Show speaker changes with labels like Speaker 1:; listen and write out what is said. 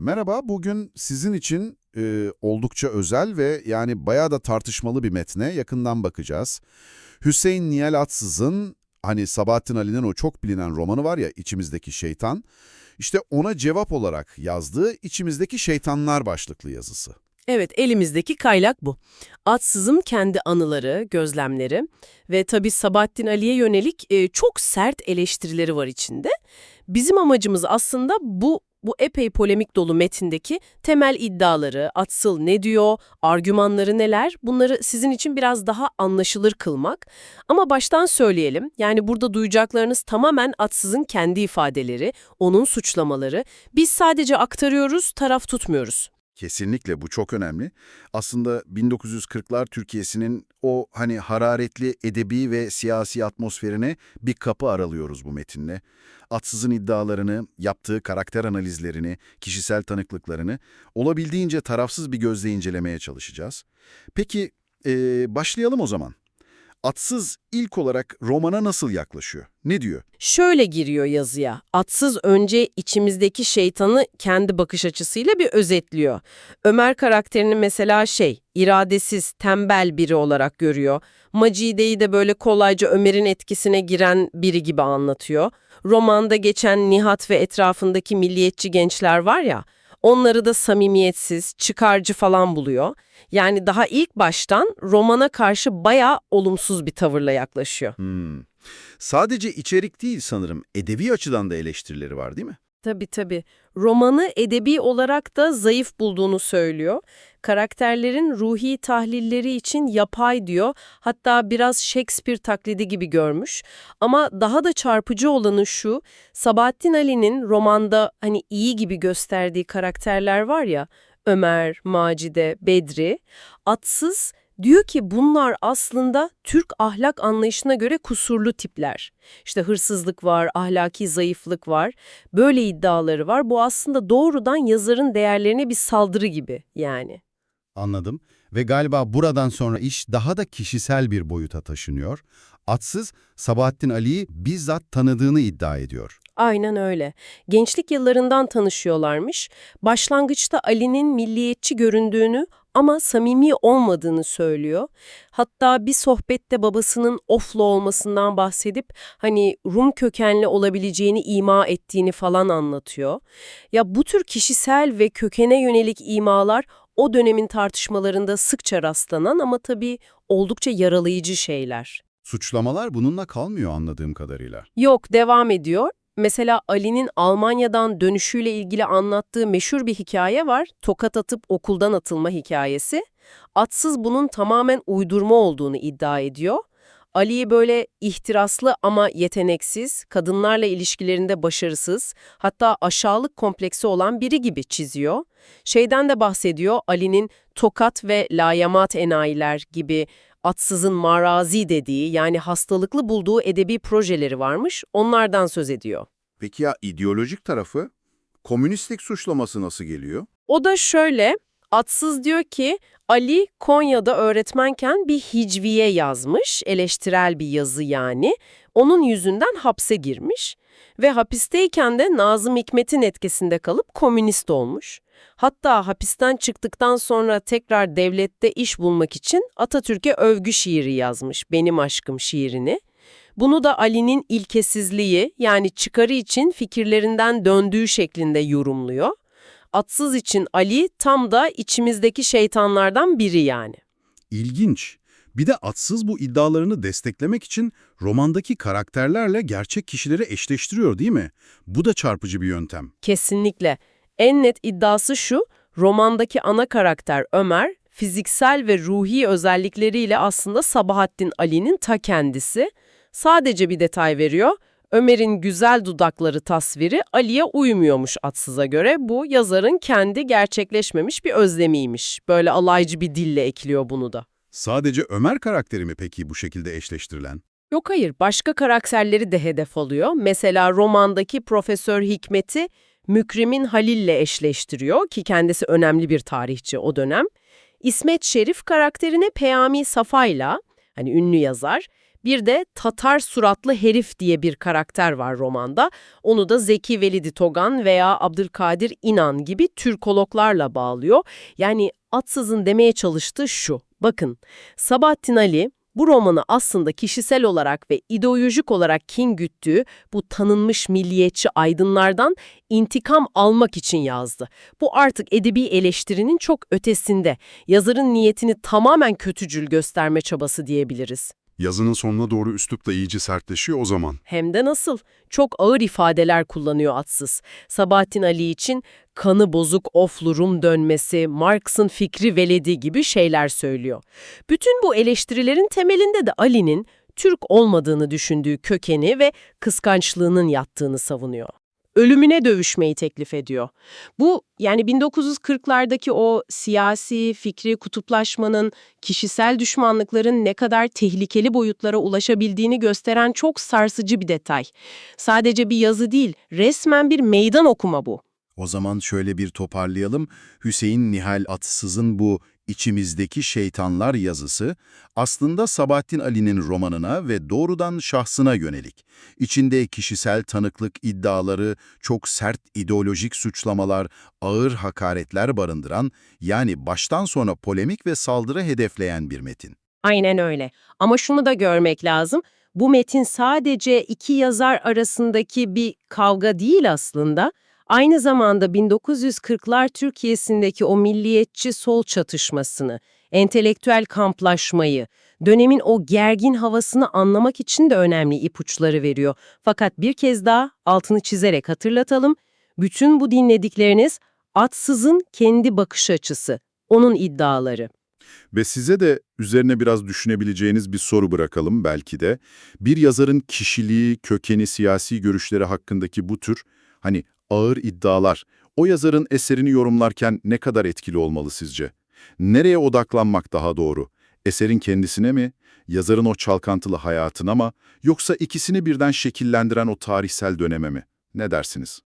Speaker 1: Merhaba, bugün sizin için e, oldukça özel ve yani bayağı da tartışmalı bir metne yakından bakacağız. Hüseyin Niyal Atsız'ın hani Sabahattin Ali'nin o çok bilinen romanı var ya İçimizdeki Şeytan. İşte ona cevap olarak yazdığı İçimizdeki Şeytanlar başlıklı yazısı.
Speaker 2: Evet, elimizdeki kaynak bu. Atsız'ın kendi anıları, gözlemleri ve tabii Sabahattin Ali'ye yönelik e, çok sert eleştirileri var içinde. Bizim amacımız aslında bu bu epey polemik dolu metindeki temel iddiaları, Atsıl ne diyor, argümanları neler, bunları sizin için biraz daha anlaşılır kılmak. Ama baştan söyleyelim, yani burada duyacaklarınız tamamen Atsız'ın kendi ifadeleri, onun suçlamaları. Biz sadece aktarıyoruz, taraf tutmuyoruz.
Speaker 1: Kesinlikle bu çok önemli. Aslında 1940'lar Türkiye'sinin o hani hararetli edebi ve siyasi atmosferine bir kapı aralıyoruz bu metinle. Atsız'ın iddialarını, yaptığı karakter analizlerini, kişisel tanıklıklarını olabildiğince tarafsız bir gözle incelemeye çalışacağız. Peki ee, başlayalım o zaman. Atsız ilk olarak romana nasıl yaklaşıyor? Ne diyor?
Speaker 2: Şöyle giriyor yazıya. Atsız önce içimizdeki şeytanı kendi bakış açısıyla bir özetliyor. Ömer karakterini mesela şey, iradesiz, tembel biri olarak görüyor. Macide'yi de böyle kolayca Ömer'in etkisine giren biri gibi anlatıyor. Romanda geçen Nihat ve etrafındaki milliyetçi gençler var ya, onları da samimiyetsiz, çıkarcı falan buluyor. Yani daha ilk baştan romana karşı bayağı olumsuz bir tavırla yaklaşıyor.
Speaker 1: Hmm. Sadece içerik değil sanırım, edebi açıdan da eleştirileri var değil mi?
Speaker 2: Tabii tabii. Romanı edebi olarak da zayıf bulduğunu söylüyor. Karakterlerin ruhi tahlilleri için yapay diyor. Hatta biraz Shakespeare taklidi gibi görmüş. Ama daha da çarpıcı olanı şu, Sabahattin Ali'nin romanda hani iyi gibi gösterdiği karakterler var ya, Ömer, Macide, Bedri, atsız Diyor ki bunlar aslında Türk ahlak anlayışına göre kusurlu tipler. İşte hırsızlık var, ahlaki zayıflık var. Böyle iddiaları var. Bu aslında doğrudan yazarın değerlerine bir saldırı gibi yani.
Speaker 3: Anladım. Ve galiba buradan sonra iş daha da kişisel bir boyuta taşınıyor. Atsız, Sabahattin Ali'yi bizzat tanıdığını iddia ediyor.
Speaker 2: Aynen öyle. Gençlik yıllarından tanışıyorlarmış. Başlangıçta Ali'nin milliyetçi göründüğünü ama samimi olmadığını söylüyor. Hatta bir sohbette babasının Oflu olmasından bahsedip hani Rum kökenli olabileceğini ima ettiğini falan anlatıyor. Ya bu tür kişisel ve kökene yönelik imalar o dönemin tartışmalarında sıkça rastlanan ama tabii oldukça yaralayıcı şeyler.
Speaker 3: Suçlamalar bununla kalmıyor anladığım kadarıyla.
Speaker 2: Yok, devam ediyor. Mesela Ali'nin Almanya'dan dönüşüyle ilgili anlattığı meşhur bir hikaye var. Tokat atıp okuldan atılma hikayesi. Atsız bunun tamamen uydurma olduğunu iddia ediyor. Ali'yi böyle ihtiraslı ama yeteneksiz, kadınlarla ilişkilerinde başarısız, hatta aşağılık kompleksi olan biri gibi çiziyor. Şeyden de bahsediyor, Ali'nin tokat ve layamat enayiler gibi atsızın marazi dediği yani hastalıklı bulduğu edebi projeleri varmış, onlardan söz ediyor.
Speaker 1: Peki ya ideolojik tarafı? Komünistlik suçlaması nasıl geliyor?
Speaker 2: O da şöyle, atsız diyor ki Ali Konya'da öğretmenken bir hicviye yazmış, eleştirel bir yazı yani. Onun yüzünden hapse girmiş ve hapisteyken de Nazım Hikmet'in etkisinde kalıp komünist olmuş. Hatta hapisten çıktıktan sonra tekrar devlette iş bulmak için Atatürk'e övgü şiiri yazmış, Benim Aşkım şiirini. Bunu da Ali'nin ilkesizliği yani çıkarı için fikirlerinden döndüğü şeklinde yorumluyor. Atsız için Ali tam da içimizdeki şeytanlardan biri yani.
Speaker 3: İlginç. Bir de Atsız bu iddialarını desteklemek için romandaki karakterlerle gerçek kişileri eşleştiriyor değil mi? Bu da çarpıcı bir yöntem.
Speaker 2: Kesinlikle. En net iddiası şu, romandaki ana karakter Ömer, fiziksel ve ruhi özellikleriyle aslında Sabahattin Ali'nin ta kendisi. Sadece bir detay veriyor, Ömer'in güzel dudakları tasviri Ali'ye uymuyormuş Atsız'a göre. Bu yazarın kendi gerçekleşmemiş bir özlemiymiş. Böyle alaycı bir dille ekliyor bunu da.
Speaker 3: Sadece Ömer karakteri mi peki bu şekilde eşleştirilen?
Speaker 2: Yok hayır, başka karakterleri de hedef alıyor. Mesela romandaki Profesör Hikmet'i Mükremin Halil'le eşleştiriyor ki kendisi önemli bir tarihçi o dönem. İsmet Şerif karakterini Peyami Safa'yla, hani ünlü yazar, Bir de Tatar suratlı herif diye bir karakter var romanda. Onu da Zeki Velidi Togan veya Abdülkadir İnan gibi Türkologlarla bağlıyor. Yani Atsız'ın demeye çalıştığı şu. Bakın, Sabahattin Ali bu romanı aslında kişisel olarak ve ideolojik olarak kin güttüğü bu tanınmış milliyetçi aydınlardan intikam almak için yazdı. Bu artık edebi eleştirinin çok ötesinde. Yazarın niyetini tamamen kötücül gösterme çabası diyebiliriz.
Speaker 4: Yazının sonuna doğru üslup da iyice sertleşiyor o zaman.
Speaker 2: Hem de nasıl? Çok ağır ifadeler kullanıyor atsız. Sabahattin Ali için kanı bozuk oflu Rum dönmesi, Marx'ın fikri veledi gibi şeyler söylüyor. Bütün bu eleştirilerin temelinde de Ali'nin Türk olmadığını düşündüğü kökeni ve kıskançlığının yattığını savunuyor. Ölümüne dövüşmeyi teklif ediyor. Bu yani 1940'lardaki o siyasi, fikri kutuplaşmanın, kişisel düşmanlıkların ne kadar tehlikeli boyutlara ulaşabildiğini gösteren çok sarsıcı bir detay. Sadece bir yazı değil, resmen bir meydan okuma bu.
Speaker 1: O zaman şöyle bir toparlayalım. Hüseyin Nihal Atsız'ın bu İçimizdeki Şeytanlar yazısı aslında Sabahattin Ali'nin romanına ve doğrudan şahsına yönelik. İçinde kişisel tanıklık iddiaları, çok sert ideolojik suçlamalar, ağır hakaretler barındıran, yani baştan sona polemik ve saldırı hedefleyen bir metin.
Speaker 2: Aynen öyle. Ama şunu da görmek lazım. Bu metin sadece iki yazar arasındaki bir kavga değil aslında. Aynı zamanda 1940'lar Türkiye'sindeki o milliyetçi sol çatışmasını, entelektüel kamplaşmayı, dönemin o gergin havasını anlamak için de önemli ipuçları veriyor. Fakat bir kez daha altını çizerek hatırlatalım. Bütün bu dinledikleriniz Atsız'ın kendi bakış açısı, onun iddiaları.
Speaker 4: Ve size de üzerine biraz düşünebileceğiniz bir soru bırakalım belki de. Bir yazarın kişiliği, kökeni, siyasi görüşleri hakkındaki bu tür hani ağır iddialar o yazarın eserini yorumlarken ne kadar etkili olmalı sizce? Nereye odaklanmak daha doğru? Eserin kendisine mi, yazarın o çalkantılı hayatına mı, yoksa ikisini birden şekillendiren o tarihsel döneme mi? Ne dersiniz?